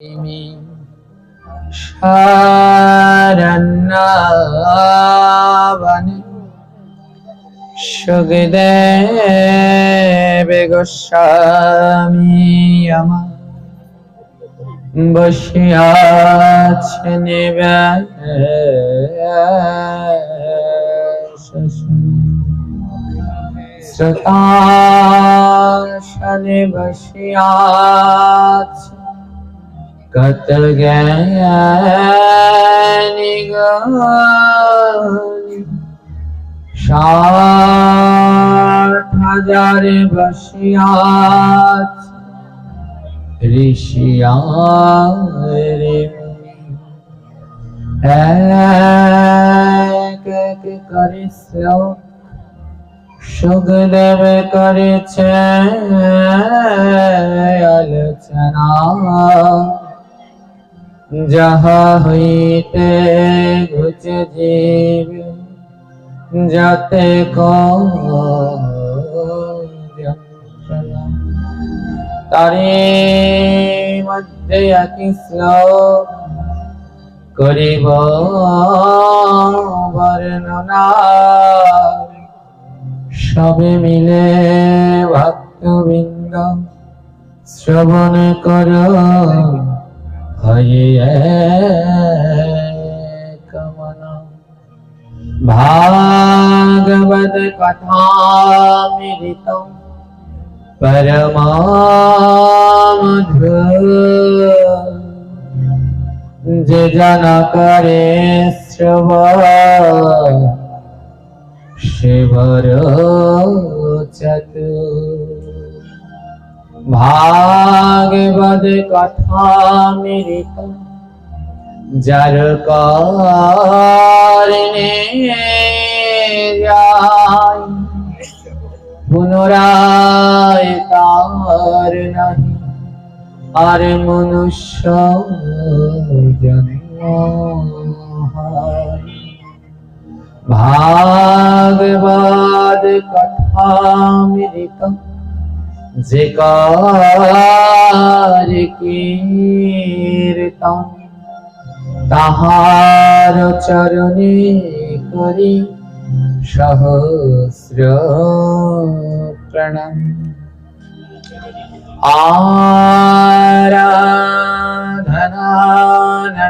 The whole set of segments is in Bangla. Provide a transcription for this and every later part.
শরণ্যাবনে সুখদেব গোস্বামী আমার বসিয়াছেন শ্রোতাশনে বসিয়াছে জ্ঞানী গানি ষাট হাজারে বসিয়াছে ঋষিয়ারে এক এক করে সুখদেব করেছে আলোচনা যাহা হইতে ঘুচে জীব, যাতে তারে মধ্যে একই শ্লোক করিব, বর্ণনা। সবে মিলে ভক্তবৃন্দ শ্রবণ কর। হয়ে কমন ভাগবত কথামৃত পরমামধু যে জন করে শ্রবণ শিবর চতু ভাগবত কথামৃত যার কারণে যায় পুনরায় তার নাহি আর মনুষ্য জন্ম হয় ভাগবত কথামৃত যে কার কীর্তন তাহার চরণে করি সহস্র প্রণাম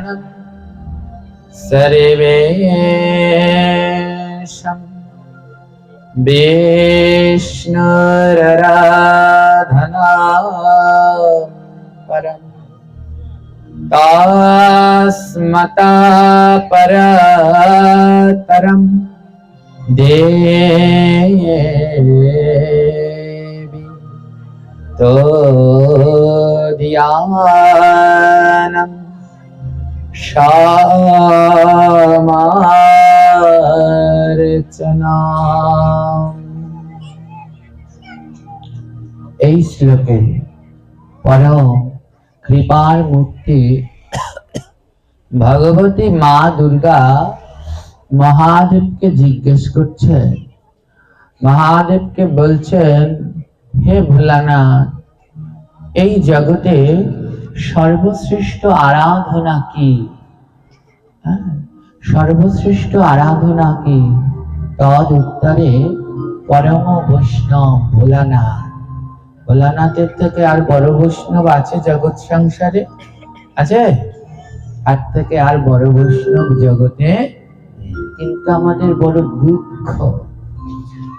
আরাধনানন্দম सर्वेशं साधना परम्। तास्मता तो दिया शाम चना এই শ্লোকে পরম কৃপার মূর্তি ভগবতী মা দুর্গা মহাদেবকে জিজ্ঞেস করছেন। মহাদেবকে বলছেন, হে ভোলানাথ, এই জগতে সর্বশ্রেষ্ঠ আরাধনা কি? হ্যাঁ? সর্বশ্রেষ্ঠ আরাধনা কি? তদ উত্তরে পরম বৈষ্ণব ভোলানাথ। ভোলানাথের থেকে আর বড় বৈষ্ণব আছে জগৎ সংসারে? আছে? আর থেকে আর বড় বৈষ্ণব জগতে কিন্তু আমাদের বড় দুঃখ।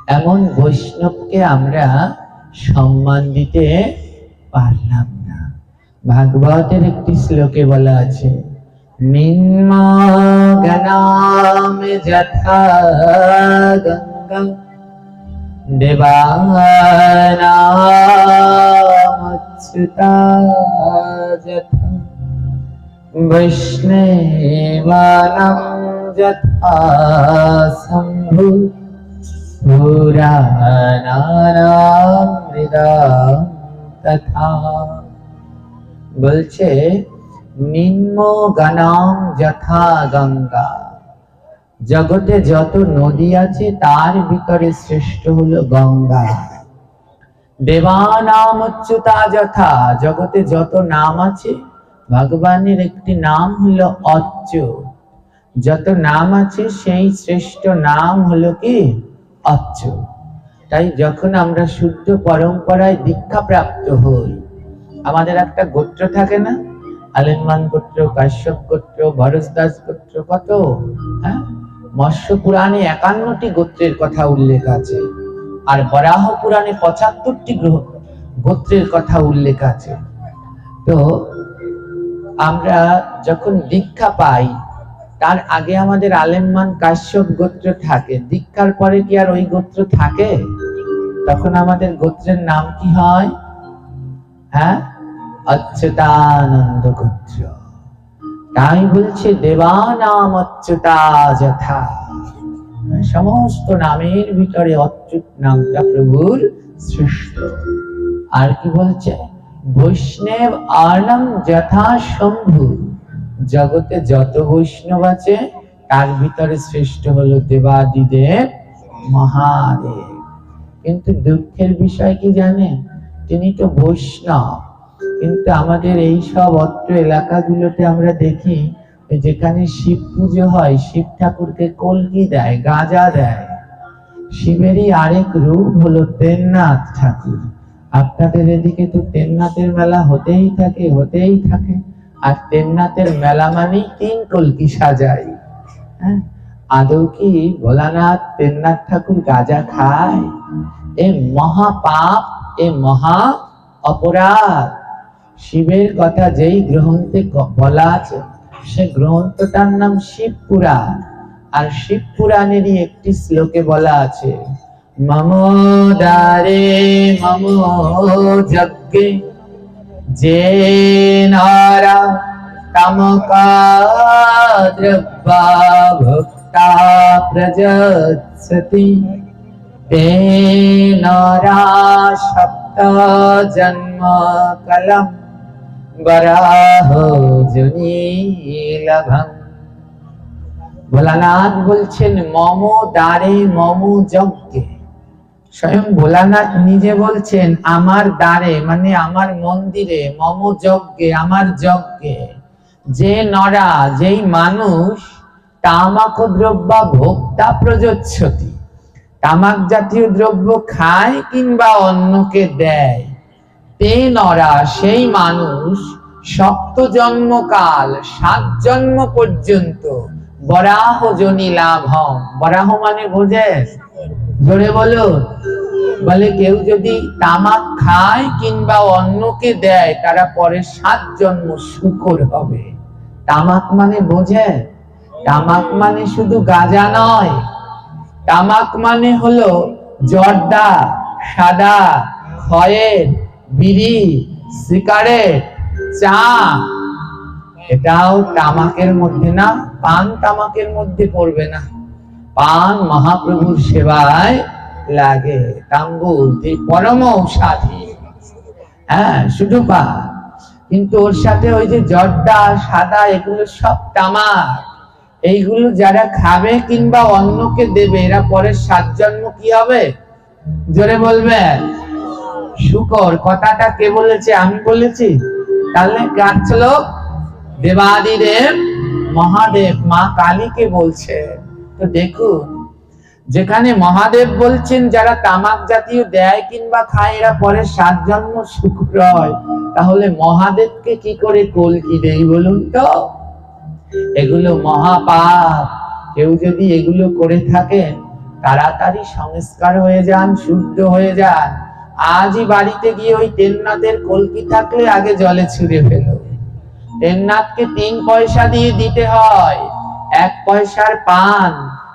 এমন বৈষ্ণবকে আমরা সম্মান দিতে পারলাম না। ভাগবতের একটি শ্লোকে বলা আছে যথা গঙ্গা দেবানামচ্যুতা যথা বৈষ্ণবানাম যথা শম্ভু পুরাণানাম হৃদয় তথা বলছে নিম্ন গানাম যথা গঙ্গা জগতে যত নদী আছে, তার ভিতরে শ্রেষ্ঠ হলো গঙ্গা। দেবানাম অচ্যুতা যথা। জগতে যত নাম আছে, ভগবানের একটি নাম হলো অচ্যুত যত নাম আছে, সেই শ্রেষ্ঠ নাম হলো কি? অচ্যুত তাই যখন আমরা শুদ্ধ পরম্পরায় দীক্ষা প্রাপ্ত হই, আমাদের একটা গোত্র থাকে না? আলেনমান গোত্র, কাশ্যপ গোত্র ভরসদাস গোত্র, কত? মৎস্য পুরাণে একান্নটি গোত্রের কথা উল্লেখ আছে, আর বরাহ পুরাণে পঁচাত্তরটি গ্রহ গোত্রের কথা উল্লেখ আছে। তো, আমরা যখন দীক্ষা পাই, তার আগে আমাদের আলেমমান কাশ্যপ গোত্র থাকে, দীক্ষার পরে কি আর ওই গোত্র থাকে? তখন আমাদের গোত্রের নাম কি হয়? হ্যাঁ? অচ্যুতানন্দ গোত্র। তাই বলছে, দেবানাম অচ্যুতা যথা। সমস্ত নামের ভিতরে অচ্যুত নামটা প্রভুর সৃষ্ট। আর কি বলছে? বৈষ্ণব আনম যথা শম্ভু। জগতে যত বৈষ্ণব আছে, তার ভিতরে শ্রেষ্ঠ হলো দেবাদিদেব মহাদেব। কিন্তু দুঃখের বিষয় কি জানেন? তিনি তো বৈষ্ণব। কিন্তু আমাদের এই সব অত্র এলাকাগুলোতে আমরা দেখি যেখানে শিব পুজো হয়, শিব ঠাকুরকে কলকি দেয়, গাঁজা দেয়। শিবেরই আরেক রূপ হলো তেননাথ ঠাকুর। আপনাদের এদিকে তো তেননাথের মেলা হতেই থাকে হতেই থাকে। আর তেননাথের মেলা মানেই তিন কলকি সাজাই। হ্যাঁ? আদৌ কি ভোলানাথ তেননাথ ঠাকুর গাঁজা খায়? এ মহা পাপ এ মহা অপরাধ। শিবের কথা যেই গ্রন্থে বলা আছে, সে গ্রন্থটার নাম শিবপুরাণ আর শিব পুরাণেরই একটি শ্লোকে বলা আছে, মম দারে মম যজ্ঞে, যে নারা তমকাদ্রব্বা ভক্তা প্রজসতি তে নারা সপ্ত জন্ম কলম ভোলানাথ বলছেন, মম দ্বারে মম যজ্ঞে। স্বয়ং ভোলানাথ নিজে বলছেন, আমার দ্বারে মানে আমার মন্দিরে, মম যজ্ঞে, আমার যজ্ঞে। যে নরা, যেই মানুষ, তামাক দ্রব্য ভোক্তা প্রযোচ্ছতি। তামাক জাতীয় দ্রব্য খায় কিংবা অন্যকে দেয়। তে নরা সেই মানুষ সপ্ত জন্মকাল, সাত জন্ম পর্যন্ত বরাহ জনি লাভ বরাহ মানে বোঝেন জোরে বলো। বলে কেউ যদি তামাক খায় কিংবা অন্যকে দেয়, তারা পরে সাত জন্ম শুকর হবে। তামাক মানে বোঝে? তামাক মানে শুধু গাজা নয়। তামাক মানে হলো জর্দা, সাদা, খয়ের বিড়ি, সিগারেট, চা। এটাও তামাকের মধ্যে না, পান তামাকের মধ্যে পড়বে না। পান মহাপ্রভুর সেবায় লাগে। পরম হ্যাঁ শুধু পান। কিন্তু ওর সাথে ওই যে জর্দা, সাদা, এগুলো সব তামাক। এইগুলো যারা খাবে কিংবা অন্যকে দেবে, এরা পরে সাত জন্ম কি হবে? জোরে বলবেন। শুকর, কথাটা কে বলেছে? আমি বলেছি। তাহলে গাছল দেবাদিদেব, মহাদেব, মা কালীকে বলছে। তো দেখুন, যেখানে মহাদেব বলছেন, যারা তামাক জাতীয় দেয় কিংবা খায়, এরা পরে সাত জন্ম শুক্র হয়। তাহলে মহাদেবকে কি করে কলকি দেই বলুন তো? এগুলো মহাপাপ। কেউ যদি এগুলো করে থাকেন, তাড়াতাড়ি সংস্কার হয়ে যান, শুদ্ধ হয়ে যান। আজই বাড়িতে গিয়ে ওই তেলনাথের কলকি থাকলে আগে জলে ছুঁড়ে ফেলো। তেলনাথকে তিন পয়সা দিয়ে দিতে হয়। এক পয়সার পান,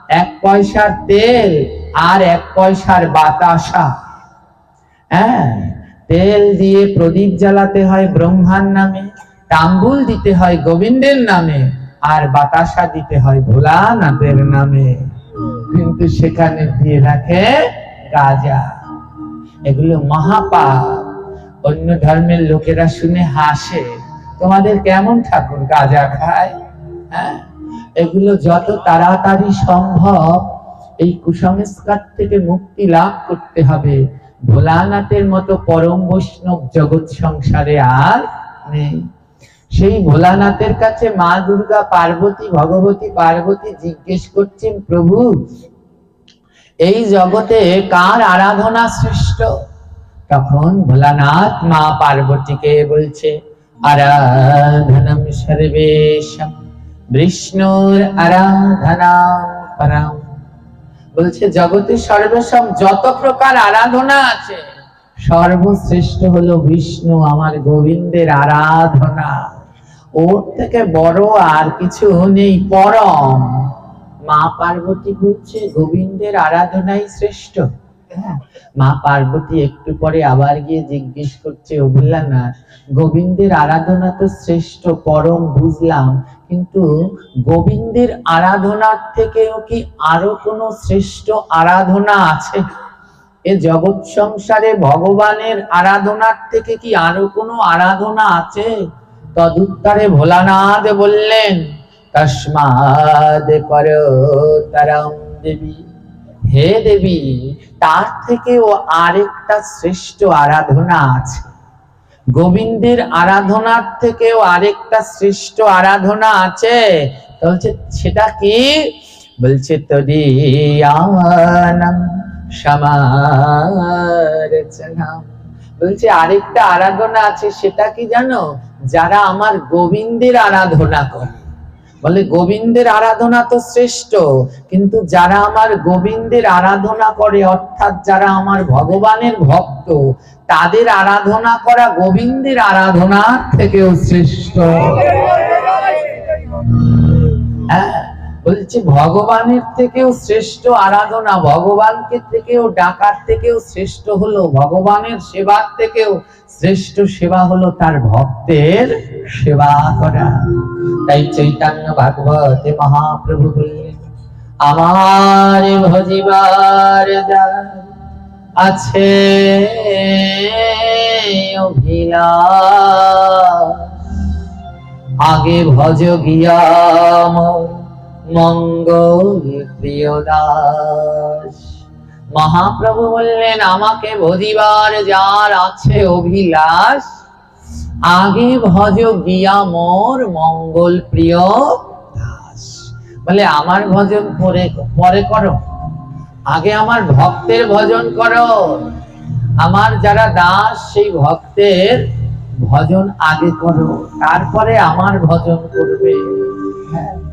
এক পয়সার তেল আর এক পয়সার বাতাসা। হ্যাঁ তেল দিয়ে প্রদীপ জ্বালাতে হয় ব্রহ্মার নামে, তাম্বুল দিতে হয় গোবিন্দের নামে, আর বাতাসা দিতে হয় ভোলানাথের নামে। কিন্তু সেখানে দিয়ে রাখে গাজা এগুলো মহাপাপ। অন্য ধর্মের লোকেরা শুনে হাসে, তোমাদের কেমন ঠাকুর, গাজা খায়? হ্যাঁ? এগুলো যত তাড়াতাড়ি সম্ভব এই কুসংস্কার থেকে মুক্তি লাভ করতে হবে। ভোলানাথের মতো পরম বৈষ্ণব জগৎ সংসারে আর নেই। সেই ভোলানাথের কাছে মা দুর্গা, পার্বতী, ভগবতী, পার্বতী জিজ্ঞেস করছেন, প্রভু এই জগতে কার আরাধনা শ্রেষ্ঠ তখন ভোলানাথ মা পার্বতীকে বলছে, আরাধনম সর্বেশম বিষ্ণুর আরাধনা বলছে, জগতে সর্বসম যত প্রকার আরাধনা আছে, সর্বশ্রেষ্ঠ হলো বিষ্ণু, আমার গোবিন্দের আরাধনা। ওর থেকে বড় আর কিছু নেই, পরম। মা পার্বতী বলছে গোবিন্দের আরাধনাই শ্রেষ্ঠ। হ্যাঁ, মা পার্বতী একটু পরে আবার গিয়ে জিজ্ঞেস করছে অভিলানাথ গোবিন্দের আরাধনা তো শ্রেষ্ঠ পরম বুঝলাম কিন্তু গোবিন্দের আরাধনার থেকেও কি আরও কোনো শ্রেষ্ঠ আরাধনা আছে? এ জগৎ সংসারে ভগবানের আরাধনার থেকে কি আরও কোনো আরাধনা আছে? তদুত্তরে ভোলানাথ বললেন তস্মাদ পর তরম দেবী। হে দেবী, তার থেকেও আরেকটা শ্রেষ্ঠ আরাধনা আছে। গোবিন্দের আরাধনার থেকেও আরেকটা শ্রেষ্ঠ আরাধনা আছে। বলছে, সেটা কি? বলছে সমারচনাম বলছে, আরেকটা আরাধনা আছে, সেটা কি জানো? যারা আমার গোবিন্দের আরাধনা করে। বলে, গোবিন্দের আরাধনা তো শ্রেষ্ঠ, কিন্তু যারা আমার গোবিন্দের আরাধনা করে, অর্থাৎ যারা আমার ভগবানের ভক্ত, তাদের আরাধনা করা গোবিন্দের আরাধনা থেকেও শ্রেষ্ঠ। বলছে, ভগবানের থেকেও শ্রেষ্ঠ আরাধনা, ভগবানকে থেকেও, ডাকার থেকেও শ্রেষ্ঠ হলো, ভগবানের সেবার থেকেও শ্রেষ্ঠ সেবা হলো তার ভক্তের সেবা করা। তাই চৈতন্য ভাগবতে মহাপ্রভু বললেন, আমার ভজিবার আছে আগে ভজ গিয়া মঙ্গল প্রিয় দাস মহাপ্রভু বললেন আমাকে ভজিবার যার আছে অভিলাষ আগে ভজ গিয়া মোর মঙ্গল প্রিয় দাস। বলে আমার ভজন পরে পরে করো। আগে আমার ভক্তের ভজন করো। আমার যারা দাস সেই ভক্তের ভজন আগে করো। তারপরে আমার ভজন করবে। হ্যাঁ,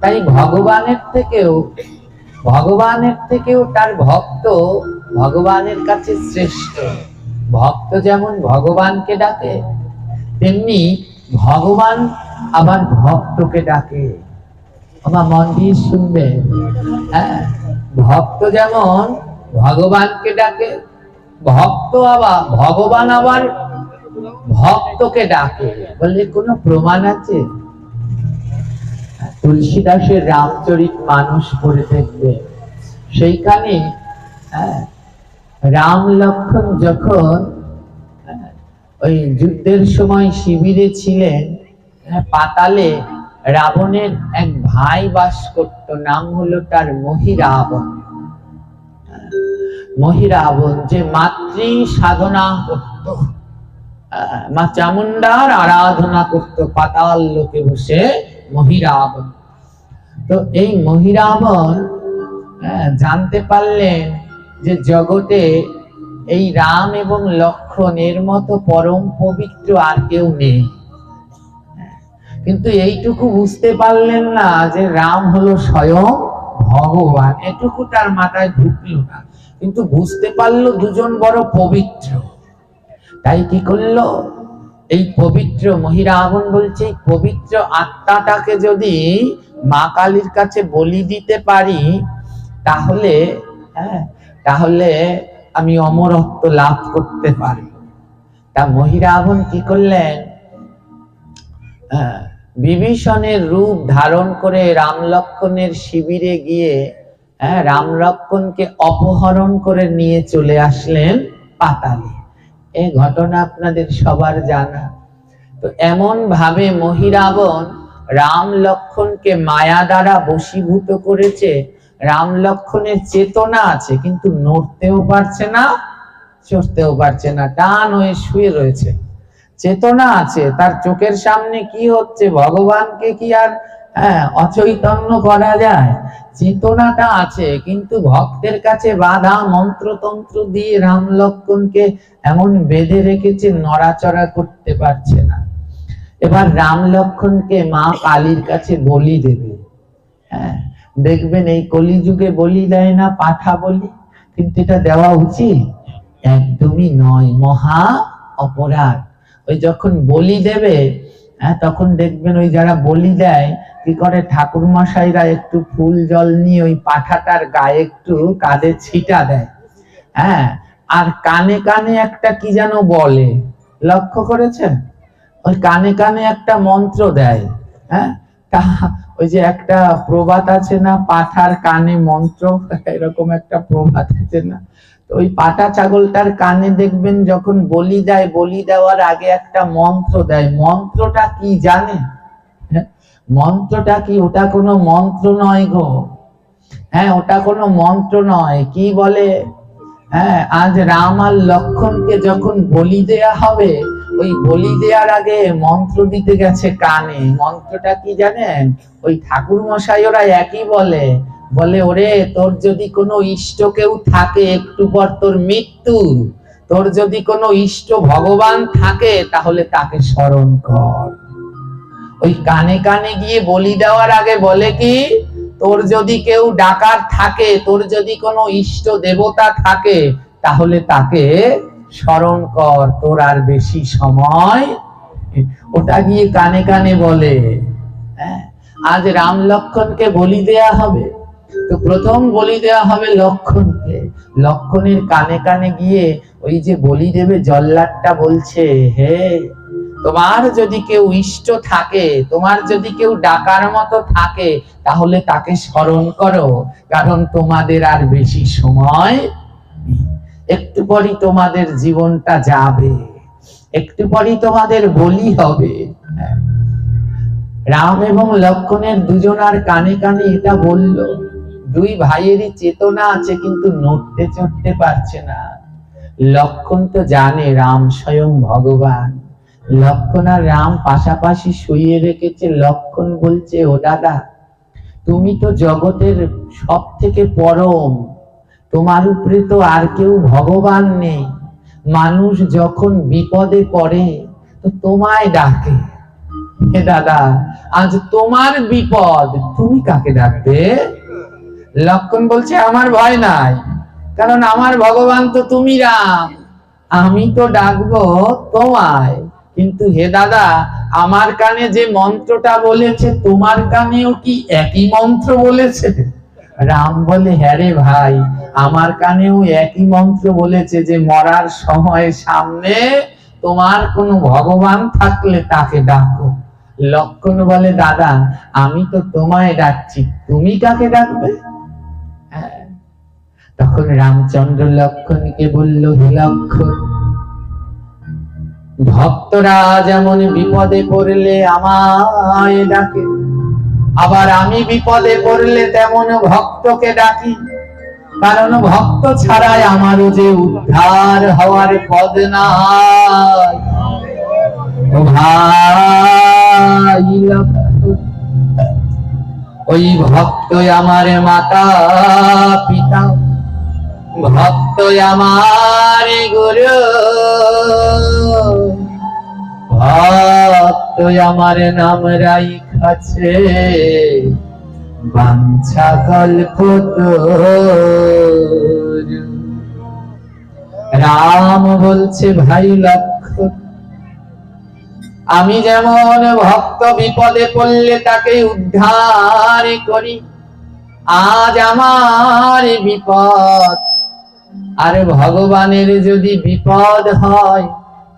তাই ভগবানের থেকেও ভগবানের থেকেও তার ভক্ত ভগবানের কাছে শ্রেষ্ঠ। ভক্ত যেমন ভগবানকে ডাকে, তেমনি ভগবান আবার ভক্তকে ডাকে। আমার মন দিয়ে শুনবে হ্যাঁ? ভক্ত যেমন ভগবানকে ডাকে, ভক্ত আবার, ভগবান আবার ভক্তকে ডাকে। বললে কোনো প্রমাণ আছে? তুলসীদাসের রামচরিত মানুষ পড়ে থাকবে। সেইখানে হ্যাঁ, রাম লক্ষণ যখন হ্যাঁ, ওই যুদ্ধের সময় শিবিরে ছিলেন হ্যাঁ, পাতালে রাবণের এক ভাই বাস করত নাম হলো তার মহিরাবণ। মহিরাবণ যে মাতৃ সাধনা করত। মা চামুন্ডার আরাধনা করত পাতাল লোকে বসে। মহিরাবণ তো এই মহিরাবণ আহ, জানতে পারলেন যে জগতে এই রাম এবং লক্ষণ এর মতো পরম পবিত্র আর কেউ নেই। কিন্তু এইটুকু বুঝতে পারলেন না যে রাম হলো স্বয়ং ভগবান। এটুকু তার মাথায় ঢুকলো না। কিন্তু বুঝতে পারল দুজন বড় পবিত্র। তাই কি করল? এই পবিত্র মহিরাবণ বলছে পবিত্র আত্মাটাকে যদি মা কালীর কাছে বলি দিতে পারি তাহলে হ্যাঁ তাহলে আমি অমরত্ব লাভ করতে পারি। তা মহিরাবণ কি করলেন? হ্যাঁ, বিভীষণের রূপ ধারণ করে রাম লক্ষণের শিবিরে গিয়ে হ্যাঁ রাম লক্ষণকে অপহরণ করে নিয়ে চলে আসলেন পাতালে। এই ঘটনা আপনাদের সবার জানা। তো এমন ভাবে মহিরাবণ রাম লক্ষণকে মায়া দ্বারা বশীভূত করেছে, রাম লক্ষণের চেতনা আছে, কিন্তু নড়তেও পারছে না, চড়তেও পারছে না, টান হয়ে শুয়ে রয়েছে। চেতনা আছে, তার চোখের সামনে কি হচ্ছে, ভগবানকে কি আর হ্যাঁ অচৈতন্য করা যায়? চেতনাটা আছে, কিন্তু ভক্তের কাছে বাধা মন্ত্রতন্ত্র দিয়ে রাম লক্ষণকে এমন বেঁধে রেখেছে, নড়াচড়া করতে পারছে না। এবার রাম লক্ষণকে মা কালীর কাছে বলি দেবে। হ্যাঁ দেখবেন এই কলিযুগে বলি দেয় না, পাঠা বলি, কিন্তু এটা দেওয়া উচিত? একদমই নয়, মহা অপরাধ। ওই যখন বলি দেবে হ্যাঁ তখন দেখবেন ওই যারা বলি দেয় কি করে ঠাকুর মশাইরা একটু ফুল জল নিয়ে ওই পাঠাটার গায়ে একটু কাঁধে ছিটা দেয়? হ্যাঁ আর কানে কানে একটা কি যেন বলে? লক্ষ্য করেছেন? ওই কানে কানে একটা মন্ত্র দেয় হ্যাঁ? ওই যে একটা প্রবাদ আছে না, পাঠার কানে মন্ত্র, এরকম একটা প্রবাদ আছে না? তো ওই পাটা ছাগলটার কানে দেখবেন যখন বলি দেয়, বলি দেওয়ার আগে একটা মন্ত্র দেয়। মন্ত্রটা কি জানে? মন্ত্রটা কি? ওটা কোনো মন্ত্র নয় গো। হ্যাঁ ওটা কোনো মন্ত্র নয়। কি বলে? হ্যাঁ আজ রাম আর লক্ষণকে যখন বলি দেয়া হবে, ওই বলি দেওয়ার আগে মন্ত্র দিতে গেছে কানে। মন্ত্রটা কি জানেন? ওই ঠাকুর মশাই ওরা একই বলে। বলে, ওরে, তোর যদি কোনো ইষ্ট কেউ থাকে, একটু পর তোর মৃত্যু। তোর যদি কোনো ইষ্ট ভগবান থাকে, তাহলে তাকে স্মরণ কর। ওই কানে কানে গিয়ে বলি দেওয়ার আগে বলে কি? তোর যদি কেউ ডাকার থাকে, তোর যদি কোনো ইষ্ট দেবতা থাকে, তাহলে তাকে স্মরণ কর, তোর আর বেশি সময় ওটা গিয়ে কানে কানে বলে। হ্যাঁ? আজ রাম লক্ষণকে বলি দেয়া হবে। তো প্রথম বলি দেওয়া হবে লক্ষণকে। লক্ষণের কানে কানে গিয়ে ওই যে বলি দেবে জল্লাদটা বলছে, হে তোমার যদি কেউ ইষ্ট থাকে, তোমার যদি কেউ ডাকার মতো থাকে, তাহলে তাকে স্মরণ করো, কারণ তোমাদের আর বেশি সময় একটু পরই তোমাদের জীবনটা যাবে, একটু পরই তোমাদের বলি হবে। রাম এবং লক্ষণের দুজনার কানে কানে এটা বলল, দুই ভাইয়েরই চেতনা আছে, কিন্তু নড়তে চড়তে পারছে না। লক্ষণ তো জানে রাম স্বয়ং ভগবান। লক্ষণ আর রাম পাশাপাশি শুয়ে রেখেছে লক্ষণ বলছে, ও দাদা, তুমি তো জগতের সব থেকে পরম। তোমার উপরে তো আর কেউ ভগবান নেই। মানুষ যখন বিপদে পড়ে, তো তোমায় ডাকে। হে দাদা, আজ তোমার বিপদ, তুমি কাকে ডাকবে? লক্ষণ বলছে, আমার ভয় নাই, কারণ আমার ভগবান তো তুমি রাম। আমি তো ডাকবো তোমায়। কিন্তু হে দাদা, আমার কানে যে মন্ত্রটা বলেছে, তোমার কানেও কি একই মন্ত্র বলেছে? রাম বলে হ্যারে ভাই, আমার কানেও একই মন্ত্র বলেছে যে, মরার সময় সামনে তোমার কোনো ভগবান থাকলে তাকে ডাকো। লক্ষণ বলে, দাদা, আমি তো তোমায় ডাকছি, তুমি কাকে ডাকবে? হ্যাঁ। তখন রামচন্দ্র লক্ষণকে বলল, হে লক্ষণ ভক্তরা যেমন বিপদে পড়লে আমায় ডাকে, আবার আমি বিপদে পড়লে তেমন ভক্তকে ডাকি। কারণ ভক্ত ছাড়াই আমারও যে উদ্ধার হওয়ার পদ ও ভাই ওই ভক্ত আমার মাতা পিতা ভক্ত আমার গুরু। ভক্ত আমার নাম বাঞ্ছা কল্প রাম বলছে, ভাই আমি যেমন ভক্ত বিপদে পড়লে তাকে উদ্ধার করি, আজ আমার বিপদ। আর ভগবানের যদি বিপদ হয়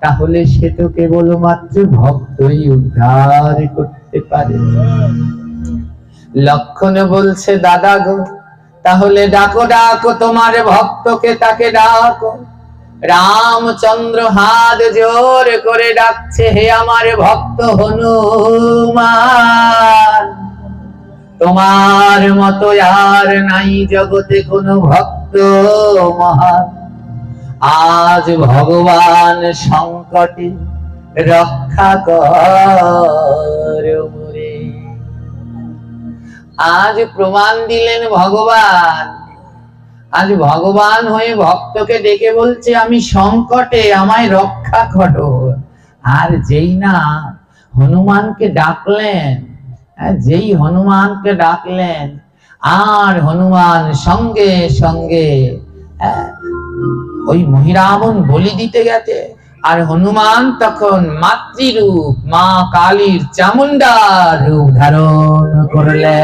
তাহলে সে তো কেবলমাত্র ভক্তই উদ্ধার করতে পারে। লক্ষণ বলছে, দাদা গো, তাহলে ডাকো ডাকো, তোমার ভক্তকে তাকে ডাকো। রামচন্দ্র হাত জোর করে ডাকছে, হে আমার ভক্ত হনুমান, তোমার মতো আর নাই জগতে কোনো ভক্ত মহান। আজ ভগবান সংকটে রক্ষা কর আজ প্রমাণ দিলেন ভগবান। আজ ভগবান হয়ে ভক্তকে ডেকে বলছে আমি সংকটে আমায় রক্ষা করো। আর যেই না হনুমানকে ডাকলেন যেই হনুমানকে ডাকলেন আর হনুমান সঙ্গে সঙ্গে হ্যাঁ, ওই মহিরাবন বলি দিতে গেছে। আর হনুমান তখন মাতৃরূপ, মা কালীর চামুন্ডার রূপ ধারণ করলে।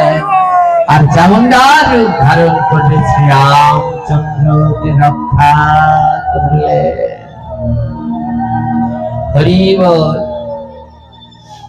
আর চামুন্ডার রূপ ধারণ করে শ্রীরামচন্দ্রকে রক্ষা করলে। হরি বল